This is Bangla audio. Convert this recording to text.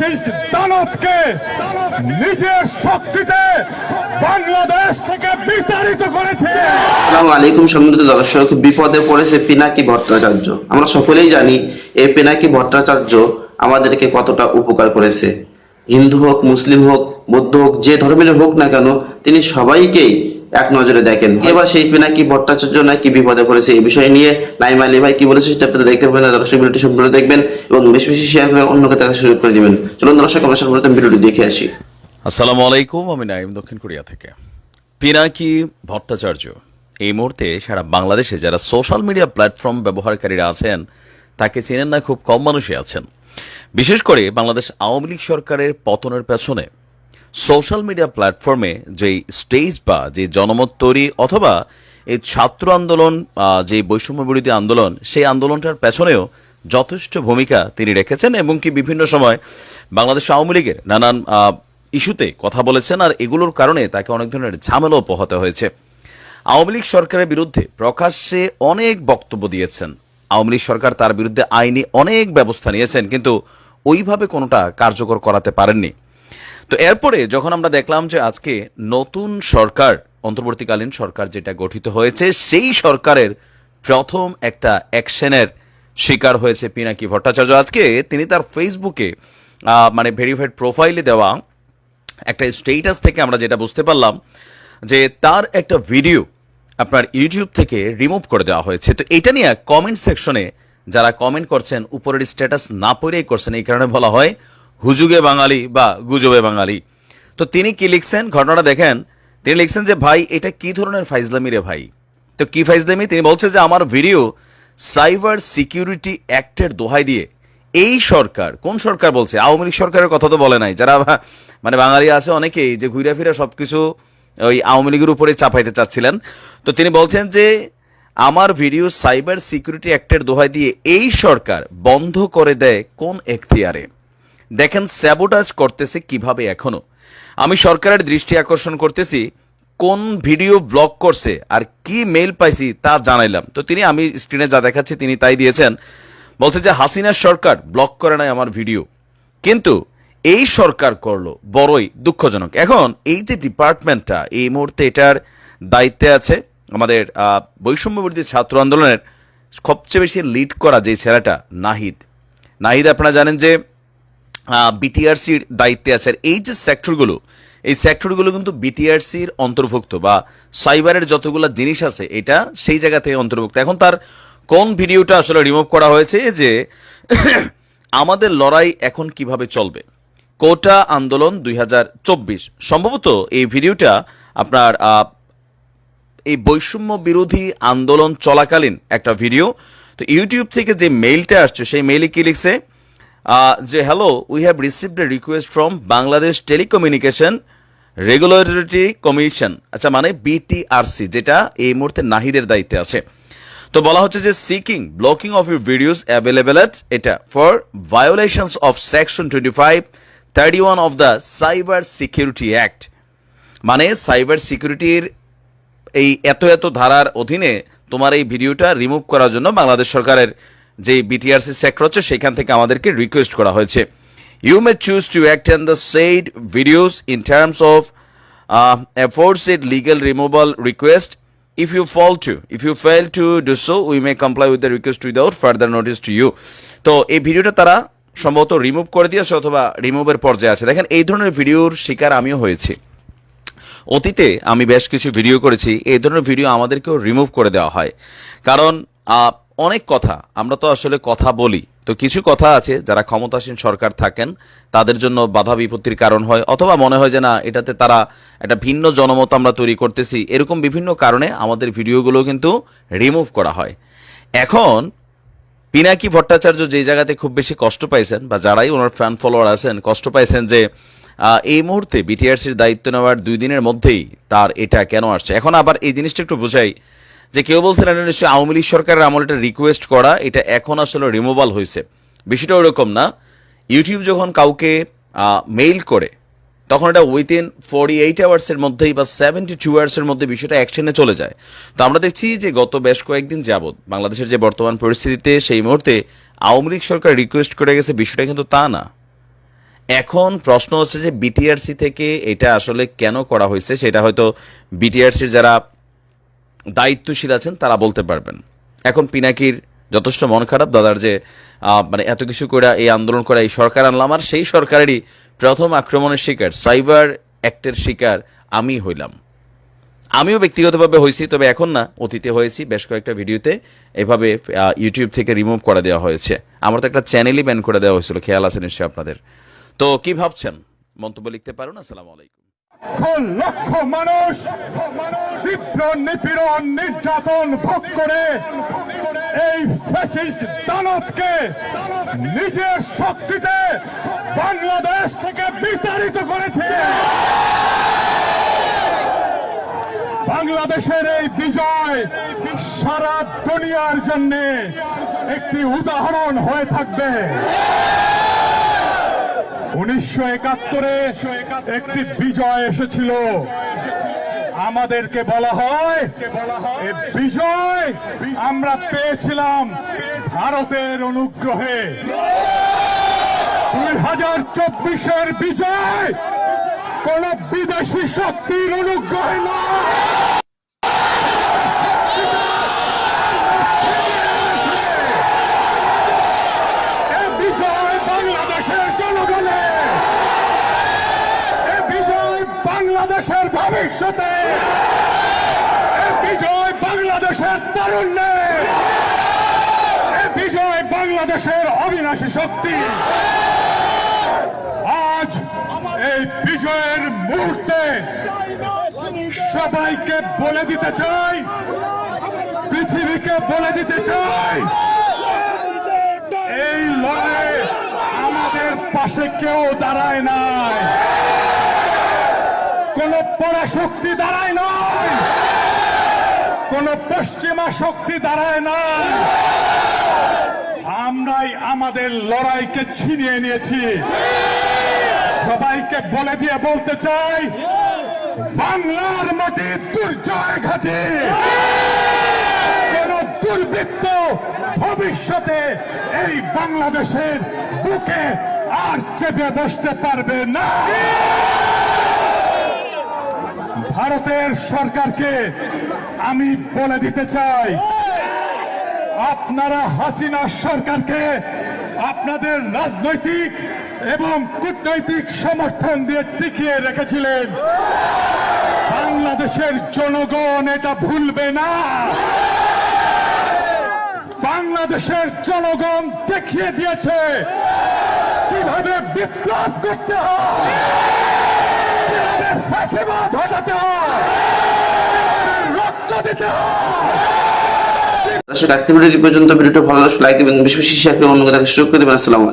দানবকে নিজের শক্তিতে বাংলাদেশ থেকে বিতাড়িত করেছে। আসসালামু আলাইকুম সম্মানিত দর্শক, বিপদে পড়েছে পিনাকি ভট্টাচার্য। আমরা সকলেই জানি এই পিনাকি ভট্টাচার্য আমাদেরকে কতটা উপকার করেছে। হিন্দু হোক, মুসলিম হোক বৌদ্ধ হোক, যে ধর্মের হোক না কেন, তিনি সবাইকেই এক নজরে দেখেন। এবার সেই পিনাকি ভট্টাচার্য নাকি বিপদে পড়েছে এই বিষয় নিয়ে নাইম আলী ভাই কি বলেছে সেটা আপনারা দেখতে পাবেন। দর্শক ভিডিওটি সম্পূর্ণ দেখবেন এবং বেশি বেশি শেয়ার করে অন্যকে দেখার সুযোগ করে দিবেন। চলুন দর্শক আমরা সর্বপ্রথম ভিডিওটি দেখে আসি। আসসালামু আলাইকুম আমি নাইম দক্ষিণ কোরিয়া থেকে। পিনাকি ভট্টাচার্য এই মুহূর্তে সারা বাংলাদেশে যারা সোশ্যাল মিডিয়া প্ল্যাটফর্ম ব্যবহারকারীরা আছেন তাকে চেনেন না খুব কম মানুষই আছেন। বিশেষ করে বাংলাদেশ আওয়ামী লীগ সরকারের পতনের পেছনে সোশ্যাল মিডিয়া প্ল্যাটফর্মে যেই স্টেজ বা যে জনমত তৈরি অথবা এই ছাত্র আন্দোলন যে বৈষম্য বিরোধী আন্দোলন, সেই আন্দোলনটার পেছনেও যথেষ্ট ভূমিকা তিনি রেখেছেন এবং কি বিভিন্ন সময় বাংলাদেশ আওয়ামী লীগের নানান ইস্যুতে কথা বলেছেন আর এগুলোর কারণে তাকে অনেক ধরনের ঝামেলাও পোহাতে হয়েছে। আওয়ামী লীগ সরকারের বিরুদ্ধে প্রকাশ্যে অনেক বক্তব্য দিয়েছেন। আওয়ামী লীগ সরকার তার বিরুদ্ধে আইনি অনেক ব্যবস্থা নিয়েছেন, কিন্তু ওইভাবে কোনোটা কার্যকর করাতে পারেননি। তো এরপরে যখন আমরা দেখলাম যে আজকে নতুন সরকার, অন্তর্বর্তীকালীন সরকার যেটা গঠিত হয়েছে, সেই সরকারের প্রথম একটা অ্যাকশনের শিকার হয়েছে পিনাকি ভট্টাচার্য। আজকে তিনি তার ফেসবুকে মানে ভেরিফাইড প্রোফাইলে দেওয়া একটা স্টেটাস থেকে আমরা যেটা বুঝতে পারলাম যে তার একটা ভিডিও আপনার ইউটিউব থেকে রিমুভ করে দেওয়া হয়েছে। তো এটা নিয়ে কমেন্ট সেকশনে যারা কমেন্ট করছেন, উপরের স্ট্যাটাস না পড়েই করছেন, এই কারণে বলা হয় হুজুগে বাঙালি বা গুজবে বাঙালি। তো তিনি কি লিখছেন? ঘটনাটা দেখেন, তিনি লিখছেন যে, ভাই, এটা কি ধরনের ফাইজলামি রে ভাই? তো কি ফাইজলামি? তিনি বলছে যে, আমার ভিডিও সাইবার সিকিউরিটি অ্যাক্টের দোহাই দিয়ে এই সরকার, কোন সরকার বলছে? আওয়ামী লীগ সরকারের কথা তো বলে নাই। যারা মানে বাঙালি আছে, অনেকেই যে ঘুরে ফিরে সব কিছু ওই আওয়ামী লীগের উপরে চাপাইতে চাচ্ছিলেন। তো তিনি বলছেন যে, আমার ভিডিও সাইবার সিকিউরিটি অ্যাক্টের দোহাই দিয়ে এই সরকার বন্ধ করে দেয় কোন এখতিয়ারে? দেখেন স্যাবোটাজ করতেছে কীভাবে এখনও। আমি সরকারের দৃষ্টি আকর্ষণ করতেছি কোন ভিডিও ব্লক করছে আর কি মেল পাইছি তা জানাইলাম। তো তিনি আমি স্ক্রিনে যা দেখাচ্ছি তিনি তাই দিয়েছেন। বলছে যে হাসিনার সরকার ব্লক করে নাই আমার ভিডিও। কিন্তু এই সরকার করল বড়ই দুঃখজনক। এখন এই যে ডিপার্টমেন্টটা এই মুহূর্তে এটার দায়িত্বে আছে আমাদের আহ, বৈষম্য বিরোধী ছাত্র আন্দোলনের সবচেয়ে বেশি লিড করা যে ছেলেটা নাহিদ। নাহিদ আপনারা জানেন যে বিটিআরসির দায়িত্বে আছে। আর এই যে সেক্টরগুলো এই সেক্টরগুলো কিন্তু বিটিআরসির অন্তর্ভুক্ত বা সাইবারের যতগুলো জিনিস আছে, এটা সেই জায়গা থেকে অন্তর্ভুক্ত। এখন তার কোন ভিডিওটা আসলে রিমুভ করা হয়েছে যে, আমাদের লড়াই এখন কীভাবে চলবে? কোটা আন্দোলন দুই হাজার চব্বিশ। সম্ভবত এই ভিডিওটা আপনার এই বৈষম্য বিরোধী আন্দোলন চলাকালীন একটা ভিডিও। তো ইউটিউব থেকে যে মেইলটা আসছে, সেই মেইলে কি লিখছে? যে hello we have received a request from Bangladesh telecommunication regulatory commission আচ্ছা মানে বিটিআরসি যেটা এই মুহূর্তে নাহিদের দায়িত্বে আছে। তো বলা হচ্ছে যে seeking blocking of your videos available at এটা for violations of section twenty five thirty one of the cyber security act মানে সাইবার সিকিউরিটির এই এত এত ধারার অধীনে তোমার এই ভিডিওটা রিমুভ করার জন্য বাংলাদেশ সরকারের যে বিটিআরসি সেক্টর হচ্ছে সেখান থেকে আমাদেরকে রিকোয়েস্ট করা হয়েছে। You may choose to act and the said videos in terms of efforts it legal removal request if you fall to if you fail to do so we may comply with the request without further notice to you তো এই ভিডিওটা তারা সম্ভবত রিমুভ করে দিয়েছে অথবা রিমুভের পর্যায়ে আছে। দেখেন, এই ধরনের ভিডিওর শিকার আমিও হয়েছি। অতীতে আমি বেশ কিছু ভিডিও করেছি। এই ধরনের ভিডিও আমাদেরকেও রিমুভ করে দেওয়া হয়। কারণ অনেক কথা, আমরা তো আসলে কথা বলি। তো কিছু কথা আছে যারা ক্ষমতাসীন সরকার থাকেন, তাদের জন্য বাধা বিপত্তির কারণ হয়, অথবা মনে হয় যে না, এটাতে তারা একটা ভিন্ন জনমত আমরা তৈরি করতেছি। এরকম বিভিন্ন কারণে আমাদের ভিডিওগুলো কিন্তু রিমুভ করা হয়। এখন, পিনাকি ভট্টাচার্য যে জায়গাতে খুব বেশি কষ্ট পাইছেন, বা যারাই ওনার ফ্যান ফলোয়ার আছেন, কষ্ট পাইছেন যে এই মুহূর্তে বিটিআরসির দায়িত্ব নেওয়ার দুই দিনের মধ্যেই তার এটা কেন আসছে? এখন আবার এই জিনিসটা একটু বোঝাই। যে কেউ বলছেন এটা নিশ্চয়ই আওয়ামী লীগ সরকারের আমল এটা রিকোয়েস্ট করা, এটা এখন আসলে রিমুভাল হয়েছে। বিষয়টা ওরকম না। ইউটিউব যখন কাউকে মেইল করে, তখন এটা উইদিন ফোর্টি এইট আওয়ার্সের মধ্যেই বা সেভেন্টি টু আওয়ার্সের মধ্যে বিষয়টা অ্যাকশনে চলে যায়। তো আমরা দেখছি যে গত বেশ কয়েকদিন যাবৎ বাংলাদেশের যে বর্তমান পরিস্থিতিতে, সেই মুহূর্তে আওয়ামী লীগ সরকার রিকোয়েস্ট করে গেছে, বিষয়টা কিন্তু তা না। এখন প্রশ্ন হচ্ছে যে বিটিআরসি থেকে এটা আসলে কেন করা হয়েছে, সেটা হয়তো বিটিআরসির যারা দায়িত্বশীল আছেন, তারা বলতে পারবেন। এখন পিনাকির যথেষ্ট মন খারাপ, দাদার যে মানে এত কিছু করে এই আন্দোলন করে এই সরকার আনলাম, আর সেই সরকারেরই প্রথম আক্রমণের শিকার, সাইবার অ্যাক্টের শিকার আমি হইলাম। আমিও ব্যক্তিগতভাবে হয়েছি তবে এখন না, অতীতে হয়েছি, বেশ কয়েকটা ভিডিওতে এভাবে ইউটিউব থেকে রিমুভ করে দেওয়া হয়েছে। আমার তো একটা চ্যানেলই ব্যান করে দেওয়া হয়েছিল, খেয়াল আছে নিশ্চয়ই আপনাদের। তো কি ভাবছেন? মন্তব্য লিখতে পারুন, আসসালামু আলাইকুম। লক্ষ মানুষ তীব্র নিপীড়ন নির্যাতন ভোগ করে এই ফ্যাসিস্ট দানবকে নিজের শক্তিতে বাংলাদেশ থেকে বিতাড়িত করেছে। বাংলাদেশের এই বিজয় সারা দুনিয়ার জন্য একটি উদাহরণ হয়ে থাকবে। উনিশশো একাত্তরে একটি বিজয় এসেছিল। আমাদেরকে বলা হয় বিজয় আমরা পেয়েছিলাম ভারতের অনুগ্রহে। দুই হাজার চব্বিশের বিজয় কোন বিদেশি শক্তির অনুগ্রহে নয় এ বিজয় বাংলাদেশের জনগণের এ বিজয় বাংলাদেশের ভবিষ্যতে এ বিজয় তারুণ্যে বিজয় বাংলাদেশের অবিনাশী শক্তি। আজ এই বিজয়ের মুহূর্তে সবাইকে বলে দিতে চাই, পৃথিবীকে বলে দিতে চাই, এই লড়াইয়ে আমাদের পাশে কেউ দাঁড়ায় নাই। কোন পরাশক্তি দাঁড়ায় নাই। কোন পশ্চিমা শক্তি দাঁড়ায় না। আমরাই আমাদের লড়াইকে ছিনিয়ে নিয়েছি। সবাইকে বলে দিয়ে বলতে চাই, বাংলার মাটি দুর্জয় ঘাটে। কোন দুর্বৃত্ত ভবিষ্যতে এই বাংলাদেশের বুকে আর চেপে বসতে পারবে না। ভারতের সরকারকে আমি বলে দিতে চাই, আপনারা হাসিনা সরকারকে আপনাদের রাজনৈতিক এবং কূটনৈতিক সমর্থন দিয়ে টিকিয়ে রেখেছিলেন। বাংলাদেশের জনগণ এটা ভুলবে না। বাংলাদেশের জনগণ দেখিয়ে দিয়েছে কীভাবে বিপ্লব করতে হয়। কীভাবে ফাঁসিবাদ ঘটাতে হয়। রক্ত দিতে হয়। আজকে ভিডিওটি পর্যন্ত। ভিডিওটা ভালো লাগলে লাইক দেবেন বেশি বেশি শেয়ার করে সুযোগ করে দেবেন। আসসালামু